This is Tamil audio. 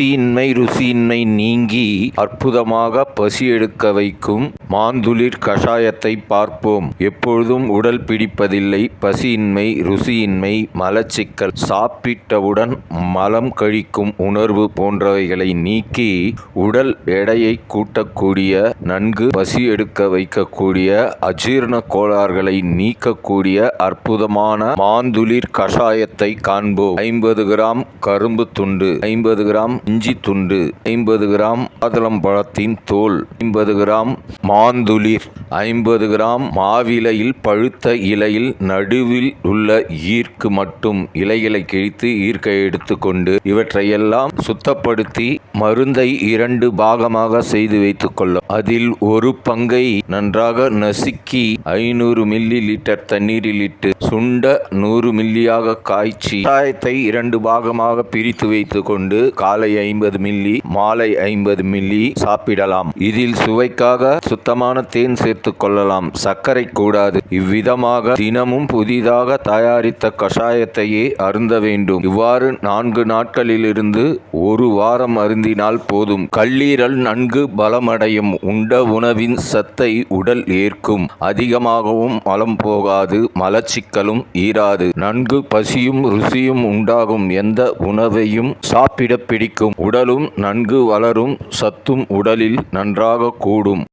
பசியின்மை ருசியின்மை நீங்கி அற்புதமாக பசி எடுக்க வைக்கும் மாந்துளிர் கஷாயத்தை பார்ப்போம். எப்பொழுதும் உடல் பிடிப்பதில்லை. பசியின்மை ருசியின்மை மலச்சிக்கல் சாப்பிட்டவுடன் மலம் கழிக்கும் உணர்வு போன்றவைகளை நீக்கி உடல் எடையை கூட்டக்கூடிய நன்கு பசி எடுக்க வைக்கக்கூடிய அஜீரண கோளாறுகளை நீக்கக்கூடிய அற்புதமான மாந்துளிர் கஷாயத்தை காண்போம். ஐம்பது கிராம் கரும்பு துண்டு ஐம்பது கிராம் இஞ்சி துண்டு ஐம்பது கிராம் மாதுளம்பழத்தின் தோல் ஐம்பது கிராம் மாந்துளிர் ஐம்பது கிராம் மாவிலையில் பழுத்த இலையில் நடுவில் உள்ள ஈர்க்கு மட்டும் இலைகளை கிழித்து ஈர்க்கை எடுத்துக்கொண்டு இவற்றையெல்லாம் சுத்தப்படுத்தி மருந்தை இரண்டு பாகமாக செய்து வைத்துக் அதில் ஒரு பங்கை நன்றாக நசுக்கி ஐநூறு மில்லி லிட்டர் தண்ணீரில் இட்டு சுண்ட நூறு மில்லியாக காய்ச்சி கஷாயத்தை இரண்டு பாகமாக பிரித்து வைத்துக் கொண்டு காலை ஐம்பது மில்லி மாலை ஐம்பது மில்லி சாப்பிடலாம். இதில் சுவைக்காக சுத்தமான தேன் சேர்த்துக் கொள்ளலாம். சர்க்கரை கூடாது. இவ்விதமாக தினமும் புதிதாக தயாரித்த கஷாயத்தையே அருந்த வேண்டும். இவ்வாறு நான்கு நாட்களிலிருந்து ஒரு வாரம் அருந்தினால் போதும். கல்லீரல் நன்கு பலமடையும். உண்ட உணவின் சத்தை உடல் ஏற்கும். அதிகமாகவும் மலம் போகாது. மலச்சிக்கலும் ஈராது. நன்கு பசியும் ருசியும் உண்டாகும். எந்த உணவையும் சாப்பிட பிடிக்கும். உடலும் நன்கு வளரும். சத்தும் உடலில் நன்றாக கூடும்.